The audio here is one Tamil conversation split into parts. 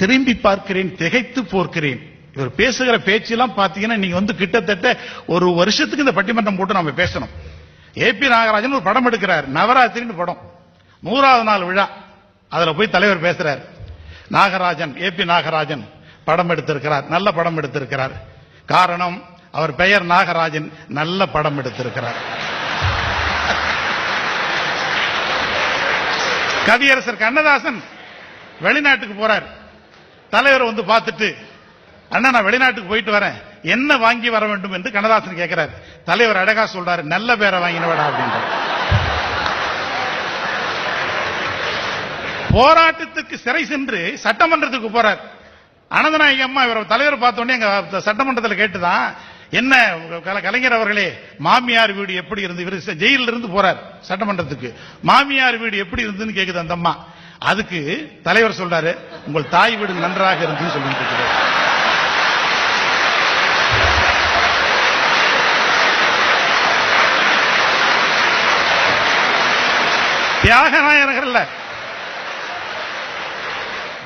திரும்பி பார்க்கிறேன் திகைத்து போர்க்கிறேன். இவர் பேசுகிற பேச்செல்லாம் பாத்தீங்கன்னா நீங்க வந்து கிட்டத்தட்ட ஒரு வருஷத்துக்கு இந்த பட்டிமன்றம் போட்டு நம்ம பேசணும். ஏபி நாகராஜன் ஒரு படம் எடுக்கிறார். நவராத்திரின்னு படம். நூறாவது நாள் விழா. அதுல போய் தலைவர் பேசுறார். நாகராஜன் ஏபி நாகராஜன் படம் எடுத்திருக்கிறார். நல்ல படம் எடுத்திருக்கிறார். காரணம் அவர் பெயர் நாகராஜன். நல்ல படம் எடுத்திருக்கிறார். கவியரசர் கண்ணதாசன் வெளிநாட்டுக்கு போறார். தலைவர் வந்து பார்த்துட்டு அண்ணா நான் வெளிநாட்டுக்கு போயிட்டு வரேன். என்ன வாங்கி வர வேண்டும்? என்று கண்ணதாசன் கேட்கிறார். தலைவர் அழகா சொல்றாரு நல்ல பேரை வாங்கினவடா அப்படின்ற போராட்டத்துக்கு சிறை சென்று சட்டமன்றத்துக்கு போறார். அனந்தநாயகி அம்மா இவர் தலைவர் பார்த்தோன்னே எங்க சட்டமன்றத்தில் கேட்டுதான் என்ன கல- கலைஞர் அவர்களே மாமியார் வீடு எப்படி இருந்து இவர் ஜெயிலில் இருந்து போறார் சட்டமன்றத்துக்கு. மாமியார் வீடு எப்படி இருந்துன்னு கேக்குது அந்த அம்மா. அதுக்கு தலைவர் சொல்றாரு உங்கள் தாய் வீடு நன்றாக இருந்து சொல்லிட்டு இருக்கிறார். தியாகநாயகர்கள்ல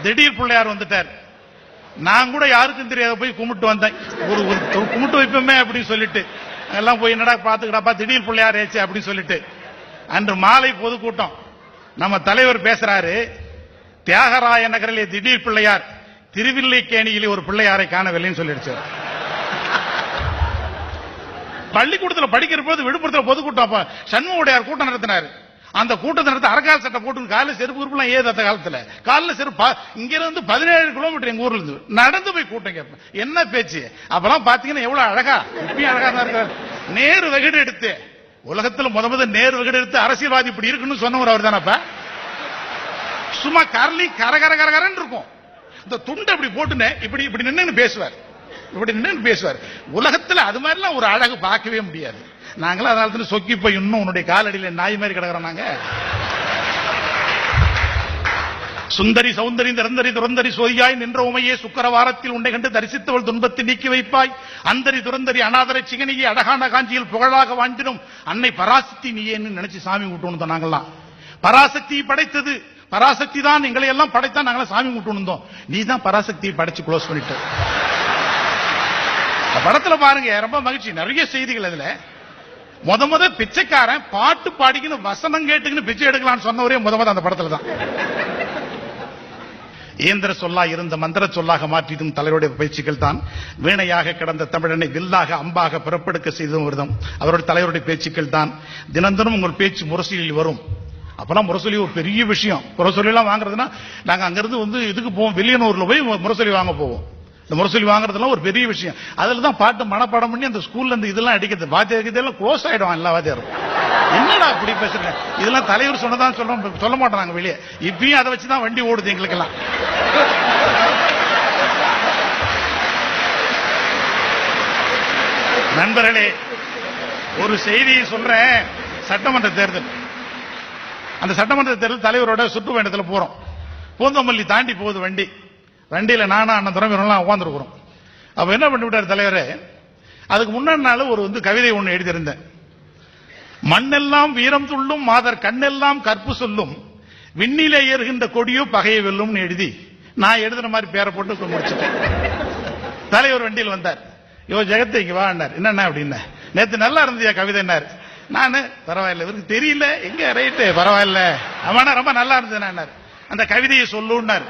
திடீர் பிள்ளையார் வந்துட்டார். நான் கூட யாருக்கும் தெரியாத போய் கும்பிட்டு வந்தேன். ஒரு ஒரு ஒரு கும்பிட்டு வைப்போமே அப்படின்னு சொல்லிட்டு. எல்லாம் போய் என்னடா பாத்துக்கடாப்பா திடீர் பிள்ளையார் ஏச்சு அப்படின்னு சொல்லிட்டு. அன்று மாலை பொதுக்கூட்டம். நம்ம தலைவர் பேசுறாரு தியாகராய நகரிலே திடீர் பிள்ளையார் திருவில்லைக்கேணியிலே ஒரு பிள்ளையாரை காணவில்லைன்னு சொல்லிடுச்சு. பள்ளிக்கூடத்துல படிக்கிற போது விழுப்புரத்தில் பொதுக்கூட்டம் அப்ப கூட்டம் நடத்தினாரு. அந்த கூட்டத்தை நடத்த அரக்கால் சட்டை போட்டு காலில் செருப்பு உறுப்புலாம் ஏது அந்த காலத்துல? காலில் செருப்பு இங்கிருந்து பதினேழு கிலோமீட்டர் எங்க ஊர்ல இருந்து. நடந்து போய் கூட்டம் கேட்பேன். என்ன பேச்சு? அப்பெல்லாம் பாத்தீங்கன்னா எவ்வளவு அழகா இப்பயும் அழகா தான் இருக்கிறார் நேரு வெகுடு எடுத்து உலகத்துல முத முத நேரு எடுத்து அரசியல்வாதி இப்படி இருக்குன்னு சொன்னவர் அவர் தானப்ப சும்மா கரலி கர கர இருக்கும். இந்த துண்டை இப்படி போட்டுன்னு இப்படி இப்படி நின்னு பேசுவார். இப்படி நின்னு பேசுவார். உலகத்துல அது மாதிரிலாம் ஒரு அழகு பார்க்கவே முடியாது. நாங்களாம் அதனால சொக்கி போய் இன்னும் உன்னுடைய காலடியில நாய் மாதிரி கிடக்குறோம் நாங்க. சுந்தரி சௌந்தரி நிரந்தரி துரந்தரி சோதியாய் நின்ற உமையே சுக்கரவாரத்தில் உன்னை கண்டு தரிசித்தவள் துன்பத்தை நீக்கி வைப்பாய். அந்தரி துரந்தரி அனாதரை சிகனியை அழகான காஞ்சியில் புகழாக வாழ்ந்திடும் அன்னை பராசக்தி நீயேன்னு நினைச்சு சாமி கூட்டணும் நாங்கெல்லாம் பராசக்தி படைத்தது. பராசக்தி தான் எங்களை எல்லாம் படைத்தா நாங்களாம் சாமி கூட்டணும் நீ தான் பராசக்தியை படைச்சு க்ளோஸ் பண்ணிட்டு. படத்துல பாருங்க ரொம்ப மகிழ்ச்சி. நிறைய செய்திகள் அதுல. முத முத பிச்சைக்காரன் பாட்டு பாடிக்கின்னு வசனம் கேட்டுக்கின்னு பிச்சை எடுக்கலாம்னு சொன்னவரே முத முத அந்த படத்துல தான் இயந்திர சொல்லா இருந்த மந்திர சொல்லாக மாற்றிடும் தலைவருடைய பேச்சுக்கள் தான். வீணையாக கிடந்த தமிழனை வில்லாக அம்பாக பிறப்பெடுக்க செய்தும் விரதம் அவருடைய தலைவருடைய பேச்சுக்கள் தான். தினந்தனம் உங்கள் பேச்சு முரசொலியில் வரும். அப்பெல்லாம் முரசொலி ஒரு பெரிய விஷயம். முரசொலியெல்லாம் வாங்குறதுன்னா நாங்கள் அங்கிருந்து வந்து இதுக்கு போவோம் வெளியனூர்ல போய் முரசொலி வாங்க போவோம். இந்த முரசொலி வாங்குறதுலாம் ஒரு பெரிய விஷயம். அதுல தான் பாட்டு மனப்பாடம் பண்ணி அந்த ஸ்கூல்ல இந்த இதெல்லாம் அடிக்கிறது. வாத்தியாருக்கு இதெல்லாம் க்ளோஸ் ஆகிடும் எல்லா வாத்தியாரும். என்னடா அப்படி பேசுறேன் இதெல்லாம் தலைவர் சொன்னதான் சொல்ல சொல்ல மாட்டோம் நாங்க வெளியே. இப்பயும் அதை வச்சு தான் வண்டி ஓடுது எங்களுக்கெல்லாம். நண்பர்களே ஒரு செய்தியை சொல்றேன். சட்டமன்ற தேர்தல். அந்த சட்டமன்ற தேர்தல் தலைவரோட சுற்றுப்பயணத்தில் போறோம். பூந்தமல்லி தாண்டி போகுது வண்டி. வண்டியில நானும் அண்ணன் துறைமுகம்லாம் உட்காந்துருக்குறோம் அப்ப என்ன பண்ணி விட்டார் தலைவரே? அதுக்கு முன்னாடி நாள் ஒரு வந்து கவிதை ஒன்று எழுதியிருந்தேன். மண்ணெல்லாம் வீரம் துள்ளும் மாதர் கண்ணெல்லாம் கற்பு சொல்லும். விண்ணிலே ஏறுகின்ற கொடியோ பகையை வெல்லும்னு எழுதி நான் எழுதுன மாதிரி பேரை போட்டு முடிச்சுட்டேன் தலைவர் வண்டியில் வந்தார். யோ ஜெகத்தை இங்க வாண்டார் என்னண்ணா அப்படின்னா நேத்து நல்லா இருந்தியா கவிதைன்னார் நானு பரவாயில்ல இவருக்கு தெரியல. எங்க ரைட்டு? பரவாயில்ல. அவனா ரொம்ப நல்லா இருந்ததுன்னார் அந்த கவிதையை சொல்லுன்னார்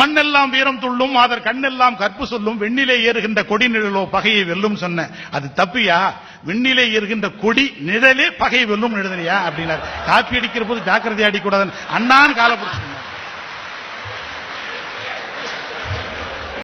மண்ணெல்லாம் வீரம் துள்ளும் அதர் கண்ணெல்லாம் கற்பு சொல்லும் வெண்ணிலே ஏறுகின்ற கொடி நிழலோ பகையை வெல்லும் சொன்ன. அது தப்பியா? விண்ணிலே ஏறுகின்ற கொடி நிழலே பகை வெல்லும் எழுதலையா அப்படின்னார். காப்பி அடிக்கிற போது ஜாக்கிரதை அடிக்கூடாது அண்ணான் காலப்படுத்த